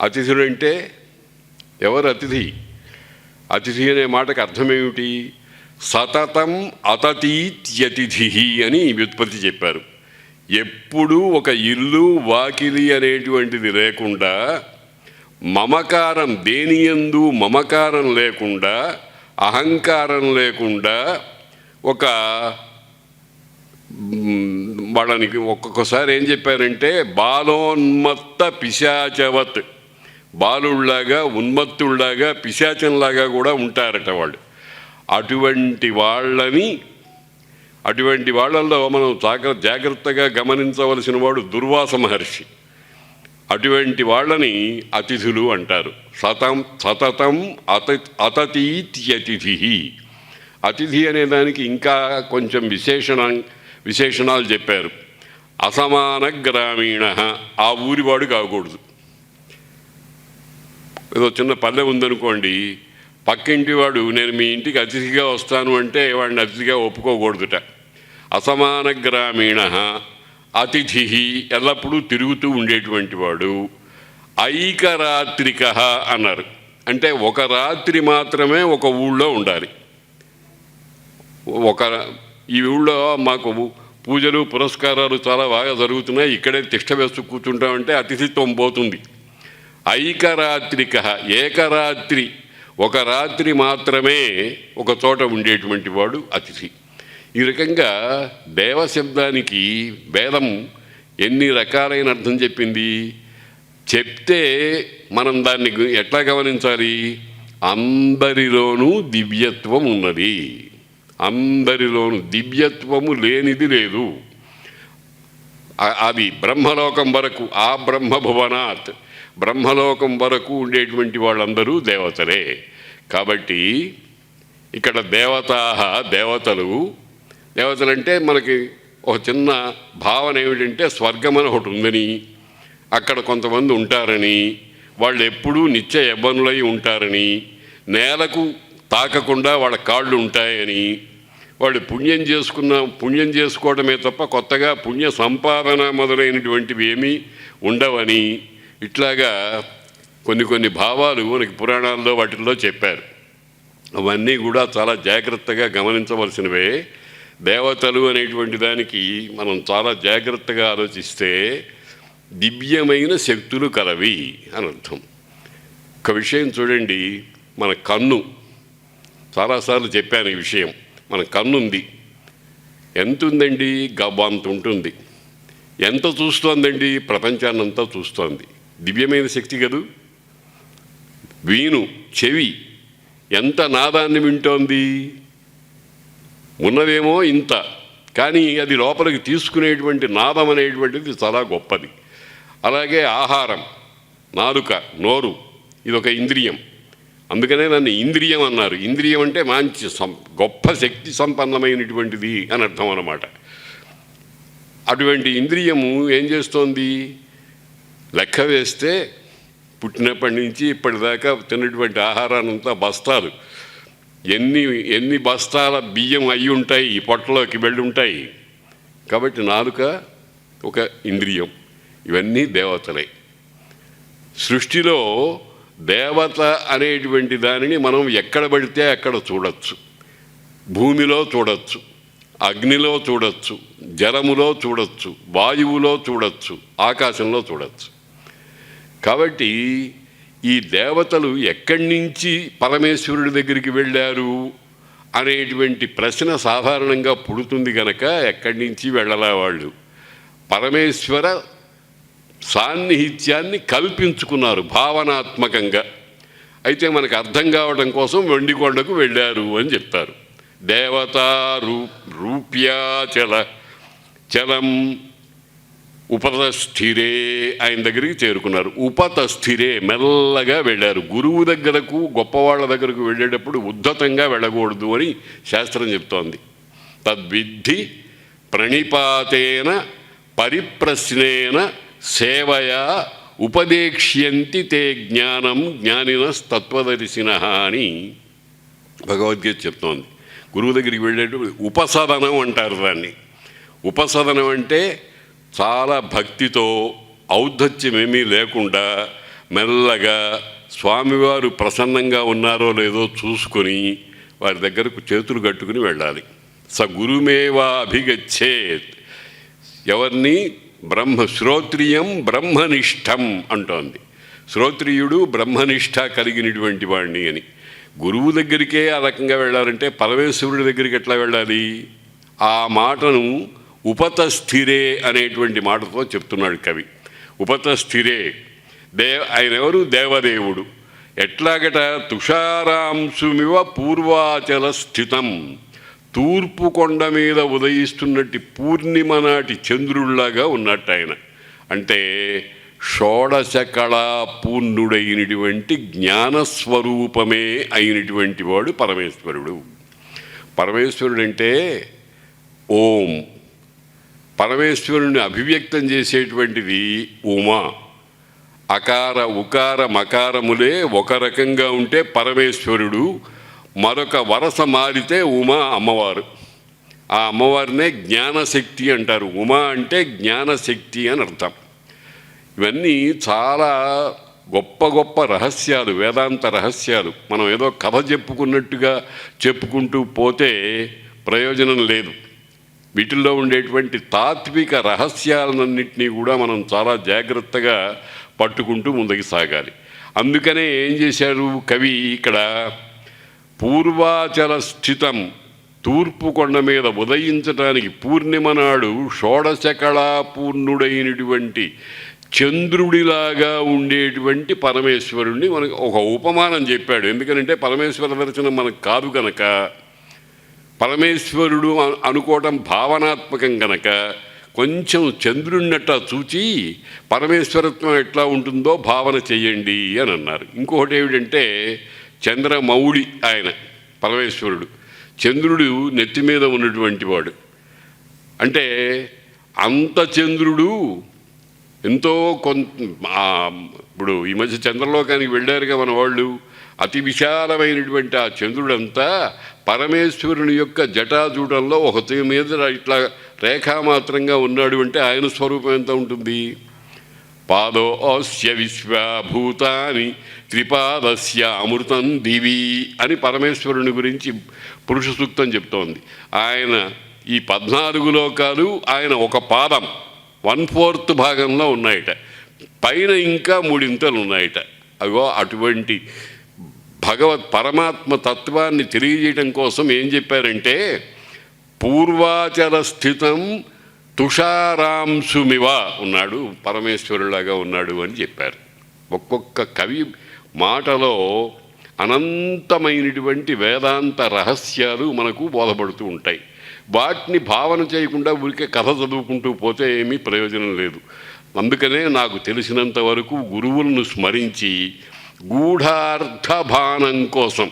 అతిథులు అంటే ఎవరు అతిథి? అతిథి అనే మాటకు అర్థమేమిటి? సతతం అతతీత్యతిథి అని వ్యుత్పత్తి చెప్పారు. ఎప్పుడూ ఒక ఇల్లు వాకిలి అనేటువంటిది లేకుండా మమకారం దేనియందు మమకారం లేకుండా అహంకారం లేకుండా ఒక మ్, వాళ్ళనికి ఒక్కొక్కసారి ఏం చెప్పారంటే బాలోన్మత్త పిశాచవత్. బాలుళ్ళాగా ఉన్మత్తుల్లాగా పిశాచంలాగా కూడా ఉంటారట వాళ్ళు. అటువంటి వాళ్ళని అటువంటి వాళ్ళల్లో మనం జాగ్ర జాగ్రత్తగా గమనించవలసిన వాడు దుర్వాస మహర్షి. అటువంటి వాళ్ళని అతిథులు అంటారు. సతం సతతం అత అతతీత్యతిథి అతిథి అనే దానికి ఇంకా కొంచెం విశేషణ విశేషణాలు చెప్పారు. అసమాన గ్రామీణ ఆ ఊరివాడు కాకూడదు. ఏదో చిన్న పల్లె ఉందనుకోండి పక్కింటి వాడు నేను మీ ఇంటికి అతిథిగా వస్తాను అంటే వాడిని అతిథిగా ఒప్పుకోకూడదుట. అసమాన గ్రామీణ అతిథి ఎల్లప్పుడూ తిరుగుతూ ఉండేటువంటి వాడు ఐకరాత్రిక అన్నారు. అంటే ఒక రాత్రి మాత్రమే ఒక ఊళ్ళో ఉండాలి. ఒక ఈ ఊళ్ళో మాకు పూజలు పురస్కారాలు చాలా బాగా జరుగుతున్నాయి. ఇక్కడే తిష్ట వేస్తూ కూర్చుంటామంటే అతిథిత్వం పోతుంది. ఐకరాత్రిక ఏకరాత్రి. ఒక రాత్రి మాత్రమే ఒక చోట ఉండేటువంటి వాడు అతిథి. ఈ రకంగా దేవశబ్దానికి వేదం ఎన్ని రకాలైన అర్థం చెప్పింది? చెప్తే మనం దాన్ని ఎట్లా గమనించాలి? అందరిలోనూ దివ్యత్వం ఉన్నది. అందరిలోనూ దివ్యత్వము లేనిది లేదు. అది బ్రహ్మలోకం వరకు ఆ బ్రహ్మభువనాత్ బ్రహ్మలోకం వరకు ఉండేటువంటి వాళ్ళందరూ దేవతలే. కాబట్టి ఇక్కడ దేవతా దేవతలు దేవతలంటే మనకి ఒక చిన్న భావన ఏమిటంటే స్వర్గం అని ఒకటి ఉందని అక్కడ కొంతమంది ఉంటారని వాళ్ళు ఎప్పుడూ నిత్య యవ్వనులై ఉంటారని నేలకు తాకకుండా వాళ్ళ కాళ్ళు ఉంటాయని వాళ్ళు పుణ్యం చేసుకున్న పుణ్యం చేసుకోవడమే తప్ప కొత్తగా పుణ్య సంపాదన మొదలైనటువంటివి ఏమీ ఉండవని ఇట్లాగా కొన్ని కొన్ని భావాలు మనకి పురాణాల్లో వాటిల్లో చెప్పారు. అవన్నీ కూడా చాలా జాగ్రత్తగా గమనించవలసినవే. దేవతలు అనేటువంటి దానికి మనం చాలా జాగ్రత్తగా ఆలోచిస్తే దివ్యమైన శక్తులు కలవి అని అర్థం. ఒక విషయం చూడండి మన కన్ను చాలాసార్లు చెప్పాను ఈ విషయం. మన కన్ను ఉంది ఎంత ఉందండి గబ్బంత ఉంటుంది ఎంత చూస్తోందండి? ప్రపంచాన్నంతా చూస్తోంది. దివ్యమైన శక్తి కదూ? వీణు చెవి ఎంత నాదాన్ని వింటోంది? ఉన్నదేమో ఇంత కానీ అది లోపలికి తీసుకునేటువంటి నాదం అనేటువంటిది చాలా గొప్పది. అలాగే ఆహారం నాలుక నోరు ఇది ఒక ఇంద్రియం. అందుకనే దాన్ని ఇంద్రియం అన్నారు. ఇంద్రియం అంటే మంచి సం గొప్ప శక్తి సంపన్నమైనటువంటిది అని అర్థం అన్నమాట. అటువంటి ఇంద్రియము ఏం చేస్తోంది? లెక్క వేస్తే పుట్టినప్పటి నుంచి ఇప్పటిదాకా తిన్నటువంటి ఆహారాన్నంతా బస్తాలు. ఎన్ని ఎన్ని బస్తాల బియ్యం అయి ఉంటాయి ఈ పొట్టలోకి వెళ్ళి ఉంటాయి. కాబట్టి నాలుక ఒక ఇంద్రియం. ఇవన్నీ దేవతలే. సృష్టిలో దేవత అనేటువంటి దానిని మనం ఎక్కడ పడితే అక్కడ చూడొచ్చు. భూమిలో చూడొచ్చు. అగ్నిలో చూడొచ్చు. జలములో చూడొచ్చు. వాయువులో చూడొచ్చు. ఆకాశంలో చూడొచ్చు. కాబట్టి ఈ దేవతలు ఎక్కడి నుంచి పరమేశ్వరుడి దగ్గరికి వెళ్ళారు అనేటువంటి ప్రశ్న సాధారణంగా పుడుతుంది గనక ఎక్కడి నుంచి వెళ్ళలే వాళ్ళు పరమేశ్వర సాన్నిహిత్యాన్ని కల్పించుకున్నారు భావనాత్మకంగా. అయితే మనకు అర్థం కావడం కోసం వెండికొండకు వెళ్ళారు అని చెప్తారు. దేవతా రూ రూప్యాచల చలం ఉపతస్థిరే ఆయన దగ్గరికి చేరుకున్నారు. ఉపతస్థిరే మెల్లగా వెళ్ళారు. గురువు దగ్గరకు గొప్పవాళ్ళ దగ్గరకు వెళ్ళేటప్పుడు ఉద్ధతంగా వెళ్ళకూడదు అని శాస్త్రం చెప్తోంది. తద్విద్ధి ప్రణిపాతేన పరిప్రశ్నేన సేవయా ఉపదేక్ష్యంతి తే జ్ఞానం జ్ఞానినస్తత్వదర్శిన అని భగవద్గీత చెప్తోంది. గురువు దగ్గరికి వెళ్ళేటప్పుడు ఉపసదనం అంటారు దాన్ని. ఉపసదనం అంటే చాలా భక్తితో ఔద్ధత్యమేమీ లేకుండా మెల్లగా స్వామివారు ప్రసన్నంగా ఉన్నారో లేదో చూసుకొని వారి దగ్గరకు చేతులు కట్టుకుని వెళ్ళాలి. స గురుమేవా అభిగచ్చేత్. ఎవరిని? బ్రహ్మ శ్రోత్రియం బ్రహ్మనిష్టం అంటోంది. శ్రోత్రియుడు బ్రహ్మనిష్ట కలిగినటువంటి వాడిని అని. గురువు దగ్గరికే ఆ రకంగా వెళ్ళాలంటే పరమేశ్వరుడి దగ్గరికి ఎట్లా వెళ్ళాలి? ఆ మాటను ఉపతస్థిరే అనేటువంటి మాటతో చెప్తున్నాడు కవి. ఉపతస్థిరే దే ఆయన ఎవరు దేవదేవుడు. ఎట్లాగట? తుషారాంశుమివ పూర్వాచల స్థితం తూర్పు కొండ మీద ఉదయిస్తున్నట్టు పూర్ణిమ నాటి చంద్రుళ్ళాగా ఉన్నట్టు ఆయన. అంటే షోడశ కళా పూర్ణుడైనటువంటి జ్ఞానస్వరూపమే అయినటువంటి వాడు పరమేశ్వరుడు. పరమేశ్వరుడు అంటే ఓం. పరమేశ్వరుని అభివ్యక్తం చేసేటువంటిది ఉమా. అకార ఉకార మకారములే ఒక రకంగా ఉంటే పరమేశ్వరుడు మరొక వరస మారితే ఉమా అమ్మవారు. ఆ అమ్మవారినే జ్ఞానశక్తి అంటారు. ఉమా అంటే జ్ఞానశక్తి అని అర్థం. ఇవన్నీ చాలా గొప్ప గొప్ప రహస్యాలు వేదాంత రహస్యాలు. మనం ఏదో కథ చెప్పుకున్నట్టుగా చెప్పుకుంటూ పోతే ప్రయోజనం లేదు. వీటిల్లో ఉండేటువంటి తాత్విక రహస్యాలన్నింటినీ కూడా మనం చాలా జాగ్రత్తగా పట్టుకుంటూ ముందుకు సాగాలి. అందుకనే ఏం చేశారు కవి ఇక్కడ? పూర్వాచల స్థితం తూర్పు కొండ మీద ఉదయించటానికి పూర్ణిమ నాడు షోడశకళా పూర్ణుడైనటువంటి చంద్రుడిలాగా ఉండేటువంటి పరమేశ్వరుణ్ణి మనకు ఒక ఉపమానం చెప్పాడు. ఎందుకంటే పరమేశ్వర దర్శనం మనకు కాదు కనుక. పరమేశ్వరుడు అనుకోవటం భావనాత్మకం గనక కొంచెం చంద్రుడినట్ట చూచి పరమేశ్వరత్వం ఎట్లా ఉంటుందో భావన చెయ్యండి అని అన్నారు. ఇంకొకటి ఏమిటంటే చంద్రమౌళి ఆయన పరమేశ్వరుడు. చంద్రుడు నెత్తి మీద ఉన్నటువంటి వాడు. అంటే అంత చంద్రుడు ఎంతో కొంత ఇప్పుడు ఈ మధ్య చంద్రలోకానికి వెళ్ళారుగా మన వాళ్ళు. అతి విశాలమైనటువంటి ఆ చంద్రుడంతా పరమేశ్వరుని యొక్క జటాజూటంలో ఒక మీద ఇట్లా రేఖామాత్రంగా ఉన్నాడు అంటే ఆయన స్వరూపం ఎంత ఉంటుంది? పాదో అస్య విశ్వభూతాని త్రిపాదస్య అమృతం దివి అని పరమేశ్వరుని గురించి పురుష సూక్తం చెప్తోంది. ఆయన ఈ పద్నాలుగు లోకాలు ఆయన ఒక పాదం. వన్ ఫోర్త్ భాగంలో ఉన్నాయట. పైన ఇంకా మూడింతలు ఉన్నాయట. అగో అటువంటి భగవత్ పరమాత్మ తత్వాన్ని తెలియజేయడం కోసం ఏం చెప్పారంటే పూర్వాచర స్థితం తుషారాంశుమివ ఉన్నాడు పరమేశ్వరులాగా ఉన్నాడు అని చెప్పారు. ఒక్కొక్క కవి మాటలో అనంతమైనటువంటి వేదాంత రహస్యాలు మనకు బోధపడుతూ ఉంటాయి. వాటిని భావన చేయకుండా ఊరికే కథ చదువుకుంటూ పోతే ఏమీ ప్రయోజనం లేదు. అందుకనే నాకు తెలిసినంత వరకు గురువులను స్మరించి గూఢార్థభానం కోసం